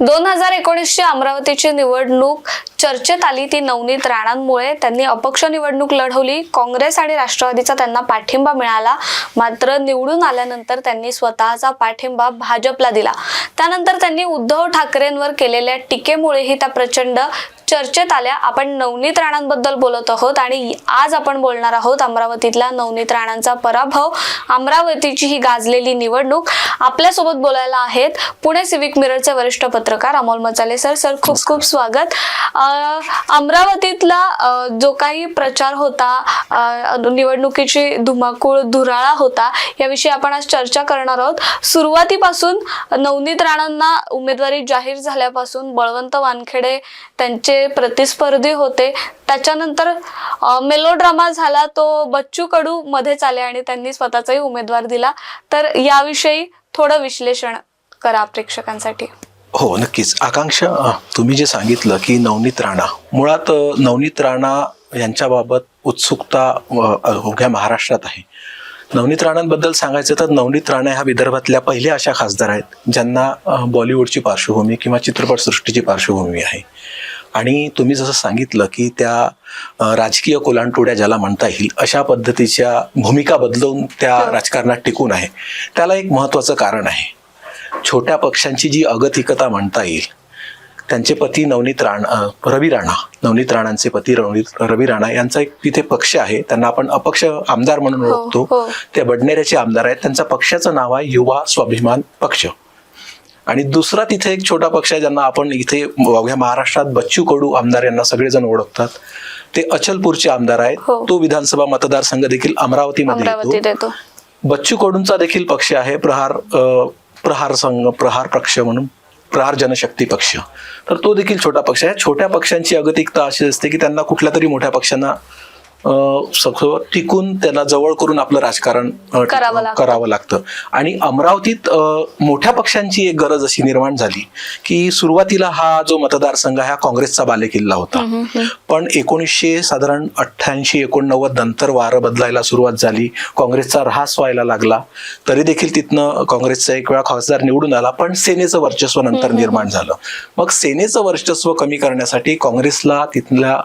दोन हजार एकोणीसची अमरावतीची निवडणूक चर्चेत आली. ती नवनीत राणांमुळे त्यांनी अपक्ष निवडणूक लढवली. काँग्रेस आणि राष्ट्रवादीचा त्यांना पाठिंबा मिळाला. मात्र निवडून आल्यानंतर त्यांनी स्वतःचा पाठिंबा भाजपला दिला. त्यानंतर त्यांनी उद्धव ठाकरेंवर केलेल्या टीकेमुळेही त्या प्रचंड चर्चेत आल्या. आपण नवनीत राणांबद्दल बोलत आहोत आणि आज आपण बोलणार आहोत अमरावतीतला नवनीत राणांचा पराभव. अमरावतीची ही गाजलेली निवडणूक आपल्यासोबत बोलायला आहेत पुणे सिविक मिररचे वरिष्ठ पत्रकार अमोल मचाले सर. सर खूप खूप स्वागत. अमरावतीतला जो काही प्रचार होता निवडणुकीची धुमाकूळ धुराळा होता याविषयी आपण आज चर्चा करणार आहोत. सुरुवातीपासून नवनीत राणांना उमेदवारी जाहीर झाल्यापासून बळवंत वानखेडे त्यांचे प्रतिस्पर्धी होते. त्याच्यानंतर मेलोड्रामा झाला तो बच्चू कडू मध्येच आले आणि त्यांनी स्वतःचाही उमेदवार दिला. तर याविषयी थोडं विश्लेषण करा प्रेक्षकांसाठी. हो नक्कीच. आकांक्षा तुम्ही जे सांगितलं की नवनीत राणा मुळात नवनीत राणा यांच्याबाबत उत्सुकता अवघ्या महाराष्ट्रात आहे. नवनीत राणांबद्दल सांगायचं तर नवनीत राणा ह्या विदर्भातल्या पहिल्या अशा खासदार आहेत ज्यांना बॉलिवूडची पार्श्वभूमी किंवा चित्रपटसृष्टीची पार्श्वभूमी आहे. आणि तुम्ही जसं सांगितलं की त्या राजकीय कोलांटोड्या ज्याला म्हणता येईल अशा पद्धतीच्या भूमिका बदलून त्या राजकारणात टिकून आहे. त्याला एक महत्त्वाचं कारण आहे. छोट्या पक्षांची जी अगतिकता म्हणता येईल त्यांचे पती नवनीत राण रवी राणा नवनीत राणांचे पती रवनीत रवी राणा यांचा एक तिथे पक्ष आहे. त्यांना आपण अपक्ष आमदार म्हणून हो, ओळखतो. हो. ते बडनेऱ्याचे आमदार आहेत. त्यांच्या पक्षाचं नाव आहे युवा स्वाभिमान पक्ष. आणि दुसरा तिथे एक छोटा पक्ष आहे ज्यांना आपण इथे अवघ्या महाराष्ट्रात बच्चू कडू आमदार यांना सगळेजण ओळखतात. ते अचलपूरचे आमदार आहेत. हो. तो विधानसभा मतदारसंघ देखील अमरावतीमध्ये येतो. बच्चू कडूंचा देखील पक्ष आहे प्रहार प्रहार संघ प्रहार पक्ष म्हणून प्रहार जनशक्ती पक्ष. तर तो देखील छोटा पक्ष आहे. छोट्या पक्षांची अगतिकता अशी असते की त्यांना कुठल्या तरी मोठ्या पक्षांना सगळं टिकून त्यांना जवळ करून आपलं राजकारण करावं लागतं. आणि अमरावतीत मोठ्या पक्षांची एक गरज अशी निर्माण झाली की सुरुवातीला हा जो मतदारसंघ हा काँग्रेसचा बालेकिल्ला होता. पण एकोणीसशे साधारण अठ्ठ्याऐंशी एकोणनव्वद नंतर वारं बदलायला सुरुवात झाली. काँग्रेसचा ऱ्हास व्हायला लागला. तरी देखील तिथनं काँग्रेसचा एक वेळा खासदार निवडून आला पण सेनेचं वर्चस्व नंतर निर्माण झालं. मग सेनेचं वर्चस्व कमी करण्यासाठी काँग्रेसला तिथल्या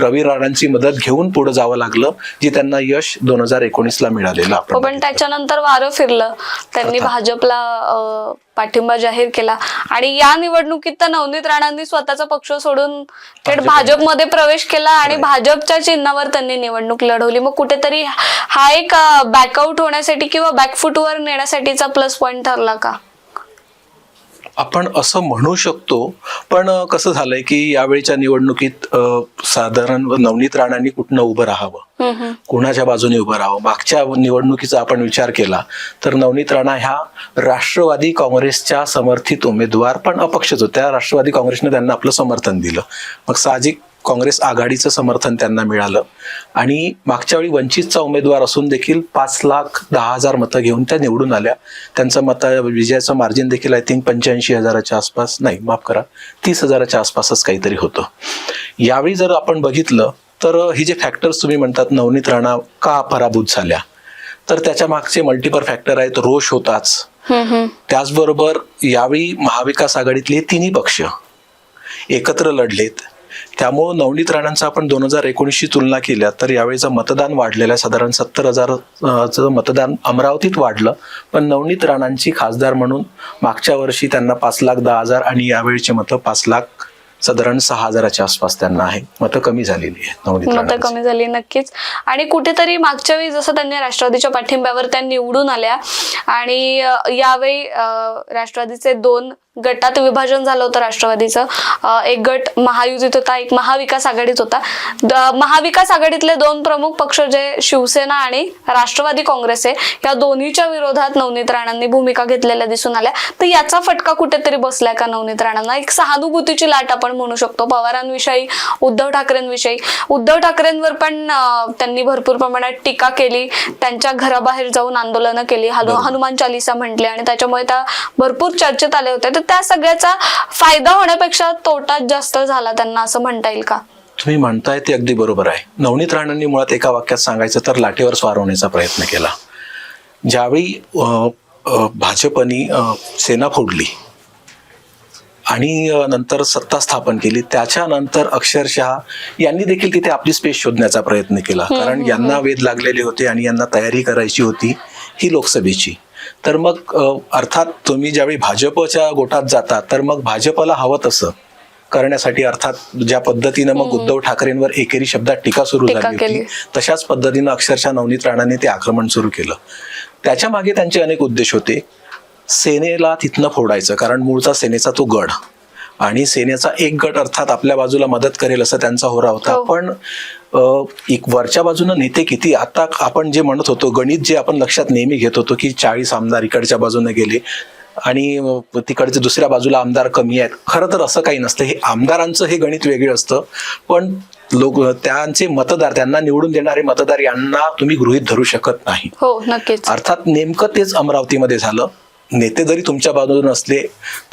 रवी राणांची मदत घेऊन पुढे जावं लागलं जे त्यांना यश दोन हजार एकोणीसला मिळालेलं हो आपण पण. त्याच्यानंतर वारं फिरलं त्यांनी. भाजपला पाठिंबा जाहीर केला आणि या निवडणुकीत तर नवनीत राणांनी स्वतःचा पक्ष सोडून थेट भाजप- भाजपमध्ये प्रवेश केला आणि. भाजपच्या चिन्हावर त्यांनी निवडणूक लढवली मग कुठेतरी हा एक बॅकआउट होण्यासाठी किंवा बॅकफुटवर नेण्यासाठीचा प्लस पॉइंट ठरला का आपण असं म्हणू शकतो पण कसं झालंय की यावेळीच्या निवडणुकीत साधारण नवनीत राणांनी कुठनं उभं राहावं. कुणाच्या बाजूने उभं राहावं? मागच्या निवडणुकीचा आपण विचार केला तर नवनीत राणा ह्या राष्ट्रवादी काँग्रेसच्या समर्थित उमेदवार पण अपक्षच होत्या राष्ट्रवादी काँग्रेसने त्यांना आपलं समर्थन दिलं. मग साहजिक काँग्रेस आघाडीचं समर्थन त्यांना मिळालं. आणि मागच्या वेळी वंचितचा उमेदवार असून देखील पाच लाख दहा हजार मतं घेऊन त्या निवडून आल्या. त्यांचं मत विजयाचं मार्जिन देखील आय थिंक पंच्याऐंशी हजाराच्या आसपास नाही माफ करा तीस हजाराच्या आसपासच काहीतरी होतं. यावेळी जर आपण बघितलं तर ही जे फॅक्टर्स तुम्ही म्हणतात नवनीत राणा का पराभूत झाल्या? तर त्याच्या मागचे मल्टिपल फॅक्टर आहेत रोष होताच. त्याचबरोबर यावेळी महाविकास आघाडीतले तिन्ही पक्ष एकत्र लढलेत. त्यामुळं नवनीत राणांचं आपण दोन हजार एकोणीसशी तुलना केल्या तर यावेळीचं मतदान वाढलेलं आहे. साधारण सत्तर हजार मतदान अमरावतीत वाढलं. पण नवनीत राणांची खासदार म्हणून मागच्या वर्षी त्यांना पाच लाख दहा हजार आणि यावेळीचे मतं पाच लाख साधारण सहा हजाराच्या आसपास त्यांना आहे. मतं कमी झालेली आहेत नवनीत मतं. कमी झाली नक्कीच. आणि कुठेतरी मागच्या वेळी जसं त्यांनी राष्ट्रवादीच्या पाठिंब्यावर त्या निवडून आल्या आणि यावेळी राष्ट्रवादीचे दोन गटात विभाजन झालं होतं राष्ट्रवादीचं. एक गट महायुतीत होता एक महाविकास आघाडीत होता. महाविकास आघाडीतले दोन प्रमुख पक्ष जे शिवसेना आणि राष्ट्रवादी काँग्रेस आहे या दोन्हीच्या विरोधात नवनीत राणांनी भूमिका घेतलेल्या दिसून आल्या. तर याचा फटका कुठेतरी बसलाय का नवनीत राणांना? एक सहानुभूतीची लाट आपण म्हणू शकतो पवारांविषयी उद्धव ठाकरेंविषयी. उद्धव ठाकरेंवर पण त्यांनी भरपूर प्रमाणात टीका केली. त्यांच्या घराबाहेर जाऊन आंदोलनं केली. हनुमान चालिसा म्हटली आणि त्याच्यामुळे त्या भरपूर चर्चेत आले होते त्या सगळ्याचा फायदा होण्यापेक्षा तोटाच जास्त झाला त्यांना असं म्हणता येईल का? तुम्ही म्हणताय ते अगदी बरोबर आहे. नवनीत राणांनी मुळात एका वाक्यात सांगायचं तर लाटेवर स्वार होण्याचा प्रयत्न केला. ज्यावेळी भाजपनी सेना फोडली आणि नंतर सत्ता स्थापन केली त्याच्यानंतर अक्षरशः यांनी देखील तिथे आपली स्पेस शोधण्याचा प्रयत्न केला. कारण यांना वेध लागलेले होते आणि यांना तयारी करायची होती ही लोकसभेची. तर मग अर्थात तुम्ही ज्यावेळी भाजपच्या गोटात जाता तर मग भाजपला हवं तसं करण्यासाठी अर्थात ज्या पद्धतीनं मग उद्धव ठाकरेंवर एकेरी शब्दात टीका सुरू झाली. होती तशाच पद्धतीनं अक्षरशः नवनीत राणाने ते आक्रमण सुरू केलं. त्याच्यामागे त्यांचे अनेक उद्देश होते. सेनेला तिथनं फोडायचं कारण मूळचा सेनेचा तो गड. आणि सेनेचा एक गट अर्थात आपल्या बाजूला मदत करेल असं त्यांचा होरा होता. हो. पण एक वरच्या बाजूनं नेते किती? आता आपण जे म्हणत होतो गणित जे आपण लक्षात नेहमी घेत होतो की चाळीस आमदार इकडच्या बाजूने गेले आणि तिकडचे दुसऱ्या बाजूला आमदार कमी आहेत. खरं तर असं काही नसतं. हे आमदारांचं हे गणित वेगळं असतं. पण लोक त्यांचे मतदार त्यांना निवडून देणारे मतदार यांना तुम्ही गृहीत धरू शकत नाही. हो नक्कीच. अर्थात नेमकं तेच अमरावतीमध्ये झालं. नेते जरी तुमच्या बाजूने नसले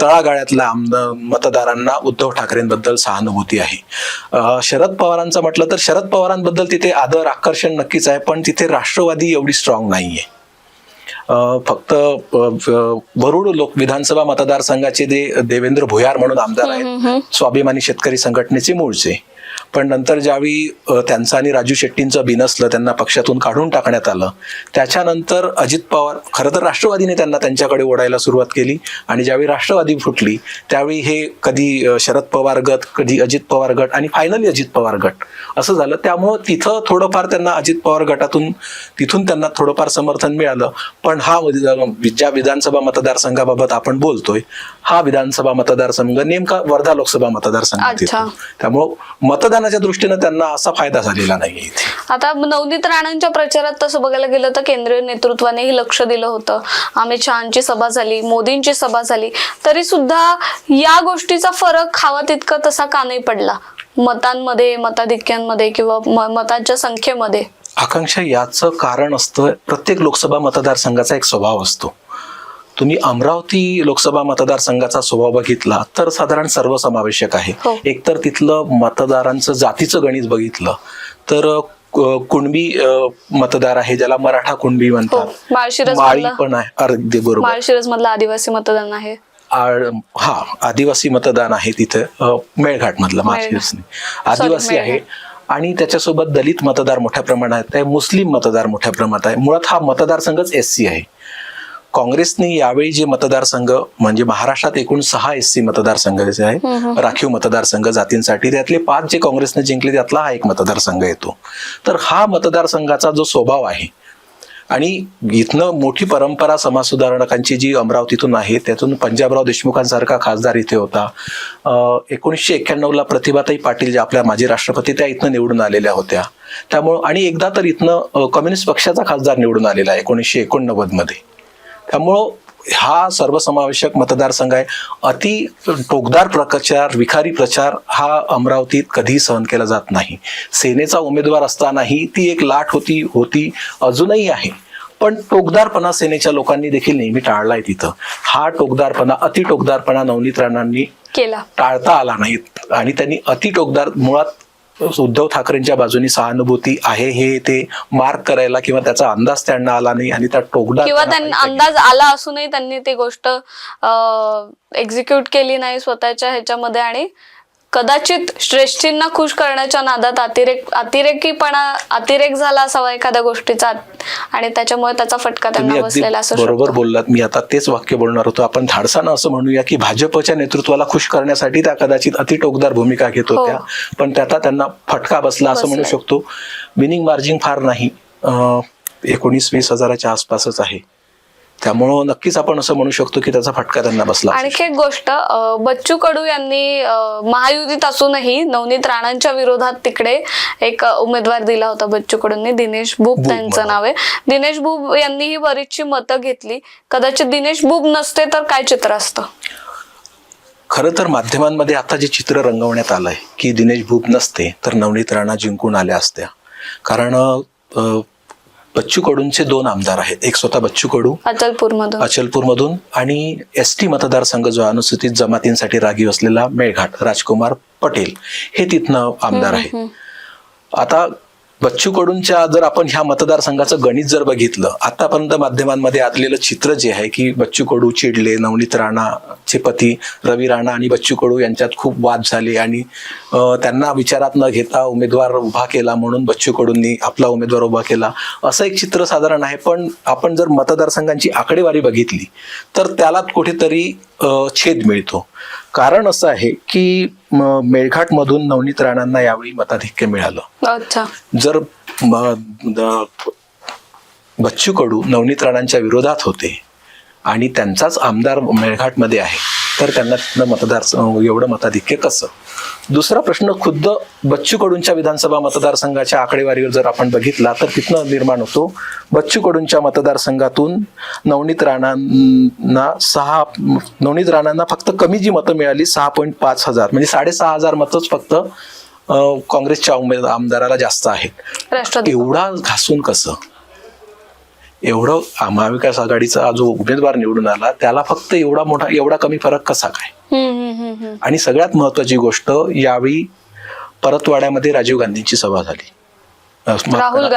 तळागाळ्यातल्या आमदार मतदारांना उद्धव ठाकरेंबद्दल सहानुभूती आहे. शरद पवारांचं म्हटलं तर शरद पवारांबद्दल तिथे आदर आकर्षण नक्कीच आहे पण तिथे राष्ट्रवादी एवढी स्ट्रॉंग नाहीये. फक्त वरुड लोक विधानसभा मतदारसंघाचे जे देवेंद्र भुयार म्हणून आमदार आहेत स्वाभिमानी शेतकरी संघटनेचे मूळचे. पण नंतर ज्यावेळी त्यांचं आणि राजू शेट्टींचं बिनसलं त्यांना पक्षातून काढून टाकण्यात आलं त्याच्यानंतर अजित पवार खरं तर राष्ट्रवादीने त्यांना त्यांच्याकडे ओढायला सुरुवात केली आणि ज्यावेळी राष्ट्रवादी फुटली त्यावेळी हे कधी शरद पवार गट कधी अजित पवार गट आणि फायनली अजित पवार गट असं झालं. त्यामुळं तिथं थोडंफार त्यांना अजित पवार गटातून तिथून त्यांना थोडंफार समर्थन मिळालं. पण हा ज्या विधानसभा मतदारसंघाबाबत आपण बोलतोय हा विधानसभा मतदारसंघ नेमका वर्धा लोकसभा. येतो. त्यामुळं मतदानाच्या दृष्टीनं त्यांना असा फायदा झालेला इथे. आता नवनीत राणांच्या प्रचारात तसं बघायला गेलं तर केंद्रीय नेतृत्वानेही लक्ष दिलं होतं. अमित शहाची सभा झाली मोदींची सभा झाली. तरी सुद्धा या गोष्टीचा फरक हवा तितका तसा का नाही पडला? मतांमध्ये मताधिक्यांमध्ये किंवा मतांच्या संख्येमध्ये? आकांक्षा याचं कारण असतं प्रत्येक लोकसभा मतदारसंघाचा एक स्वभाव असतो. तुम्ही अमरावती लोकसभा मतदारसंघाचा स्वभाव बघितला तर साधारण सर्वसमावेशक आहे. हो. एकतर तिथलं मतदारांचं जातीचं गणित बघितलं तर कुणबी मतदार आहे ज्याला मराठा कुणबी हो म्हणतात माळशिरस माळी पण आहे. अगदी बरोबर. माळशिरस मधलं आदिवासी मतदान आहे. हा आदिवासी मतदान आहे तिथे मेळघाट मधलं मार्शिरसने आदिवासी आहे आणि त्याच्यासोबत दलित मतदार मोठ्या प्रमाणात आहे मुस्लिम मतदार मोठ्या प्रमाणात आहे. मुळात हा मतदारसंघच एस सी आहे. काँग्रेसने यावेळी जे मतदारसंघ म्हणजे महाराष्ट्रात एकूण सहा एस सी मतदारसंघ जे आहे राखीव मतदारसंघ जातींसाठी त्यातले पाच जे काँग्रेसने जिंकले त्यातला हा एक मतदारसंघ येतो. तर हा मतदारसंघाचा जो स्वभाव आहे आणि इथनं मोठी परंपरा समाज सुधारणाकांची जी अमरावतीतून आहे त्यातून पंजाबराव देशमुखांसारखा खासदार इथे होता. एकोणीसशे एक्क्याण्णवला प्रतिभाताई पाटील ज्या आपल्या माजी राष्ट्रपती त्या इथनं निवडून आलेल्या होत्या. त्यामुळं आणि एकदा तर इथनं कम्युनिस्ट पक्षाचा खासदार निवडून आलेला आहे एकोणीसशे एकोणनव्वदमध्ये त्यामुळं हा सर्वसमावेशक मतदारसंघ आहे. अति टोकदार प्रचार विखारी प्रचार हा अमरावतीत कधीही सहन केला जात नाही. सेनेचा उमेदवार असतानाही ती एक लाट होती होती अजूनही आहे. पण टोकदारपणा सेनेच्या लोकांनी देखील नेहमी टाळलाय तिथं. हा टोकदारपणा अति टोकदारपणा नवनीत राणांनी केला. टाळता आला नाही. आणि त्यांनी अति टोकदार मुळात उद्धव ठाकरेंच्या बाजूनी सहानुभूती आहे हे ते मार्क करायला किंवा त्याचा अंदाज त्यांना आला नाही आणि त्या टोकदार किंवा त्यांना अंदाज आला असूनही त्यांनी ती गोष्ट एक्झिक्यूट केली नाही स्वतःच्या ह्याच्यामध्ये आणि कदाचित श्रेष्ठींना खुश करण्याच्या नादात अतिरेक अतिरेकीपणा अतिरेक झाला असावा एखाद्या गोष्टीचा आणि त्याच्यामुळे त्याचा फटका त्यांना बसलेला असू बरोबर बोललात. मी आता तेच वाक्य बोलणार होतो. आपण धाडसानं असं म्हणूया की भाजपच्या नेतृत्वाला खुश करण्यासाठी त्या कदाचित अति टोकदार भूमिका घेत होत्या. पण त्याचा त्यांना फटका बसला असं म्हणू. शकतो. विनिंग मार्जिन फार नाही. एकोणीस वीस हजाराच्या आसपासच आहे. त्यामुळं नक्कीच आपण असं म्हणू शकतो की त्याचा फटका त्यांना बसला. आणखी एक गोष्ट बच्चू कडू यांनी महायुतीत असूनही नवनीत राणांच्या विरोधात तिकडे एक उमेदवार दिला होता बच्चू कडूंनी दिनेश बुब त्यांचं. नाव आहे दिनेश बुब यांनीही बरीचशी मतं घेतली कदाचित दिनेश बुब नसते तर काय चित्र असतं खरं तर माध्यमांमध्ये आता जे चित्र रंगवण्यात आलंय की दिनेश भूप नसते तर नवनीत राणा जिंकून आल्या असत्या कारण बच्चू कडूंचे दोन आमदार आहेत. एक स्वतः बच्चू कडू अचलपूर मधून अचलपूरमधून आणि एस टी मतदारसंघ जो अनुसूचित जमातींसाठी राखीव असलेला मेळघाट राजकुमार पटेल. हे तिथनं आमदार आहेत. आता बच्चू कडूंच्या जर आपण ह्या मतदारसंघाचं गणित जर बघितलं आतापर्यंत माध्यमांमध्ये आलेलं चित्र जे आहे की बच्चू कडू चिडले नवनीत राणाचे पती रवी राणा आणि बच्चू कडू यांच्यात खूप वाद झाले आणि त्यांना विचारात न घेता उमेदवार उभा केला म्हणून बच्चू कडूंनी आपला उमेदवार उभा केला. असं एक चित्र साधारण आहे पण आपण जर मतदारसंघांची आकडेवारी बघितली तर त्याला कुठेतरी छेद मिळतो. कारण असं आहे की मेळघाटमधून नवनीत राणांना यावेळी मताधिक्य मिळालं. अच्छा. जर बच्चू कडू नवनीत राणांच्या विरोधात होते आणि त्यांचाच आमदार मेळघाटमध्ये आहे तर त्यांना मतदार एवढं मताधिक्य कसं? दुसरा प्रश्न खुद्द बच्चू कडूंच्या विधानसभा मतदारसंघाच्या आकडेवारीवर जर आपण बघितला तर तिथनं निर्माण होतो. बच्चू कडूंच्या मतदारसंघातून नवनीत राणांना सहा नवनीत राणांना फक्त कमी जी मतं मिळाली सहा पॉईंट पाच हजार. म्हणजे साडेसहा हजार मतच फक्त काँग्रेसच्या उमेद आमदाराला जास्त आहेत. एवढा घासून कसं? एवढं महाविकास आघाडीचा जो उमेदवार निवडून आला त्याला फक्त एवढा मोठा एवढा कमी फरक कसा काय? आणि सगळ्यात महत्वाची गोष्ट यावेळी परतवाड्यामध्ये राजीव गांधींची सभा झाली.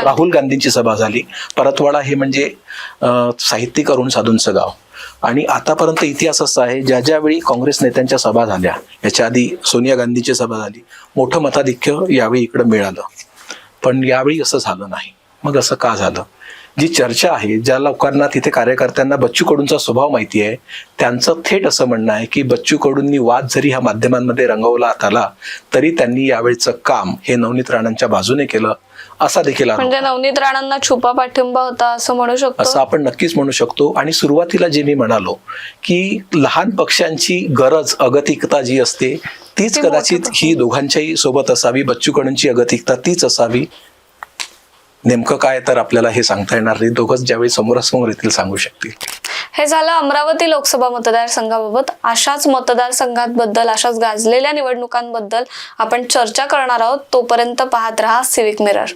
राहुल गांधींची सभा झाली. परतवाडा हे म्हणजे साहित्यिक अरुण साधूंचं गाव. आणि आतापर्यंत इतिहास असा आहे ज्या ज्यावेळी काँग्रेस नेत्यांच्या सभा झाल्या याच्या आधी सोनिया गांधीची सभा झाली मोठं मताधिक्य यावेळी इकडं मिळालं. पण यावेळी असं झालं नाही. मग असं का झालं? जी चर्चा आहे ज्या लोकांना तिथे कार्यकर्त्यांना बच्चू कडूंचा स्वभाव माहिती आहे त्यांचं थेट असं म्हणणं आहे की बच्चू कडूंनी वाद जरी ह्या माध्यमांमध्ये रंगवला आला तरी त्यांनी यावेळचं काम हे नवनीत राणांच्या बाजूने केलं असा देखील म्हणजे नवनीत राणांना छुपा पाठिंबा होता असं म्हणू असं शकतो आपण नक्कीच म्हणू शकतो. आणि सुरुवातीला जे मी म्हणालो की लहान पक्षांची गरज अगतिकता जी असते तीच कदाचित ही दोघांच्याही सोबत असावी बच्चू कडूंची अगतिकता तीच असावी नेमकं काय तर आपल्याला हे सांगता येणार नाही. दोघंच ज्यावेळी समोरासमोर येतील सांगू शकतील. हे झालं अमरावती लोकसभा मतदारसंघाबाबत. अशाच मतदारसंघांबद्दल अशाच गाजलेल्या निवडणुकांबद्दल आपण चर्चा करणार आहोत. तोपर्यंत पाहत रहा सिविक मिरर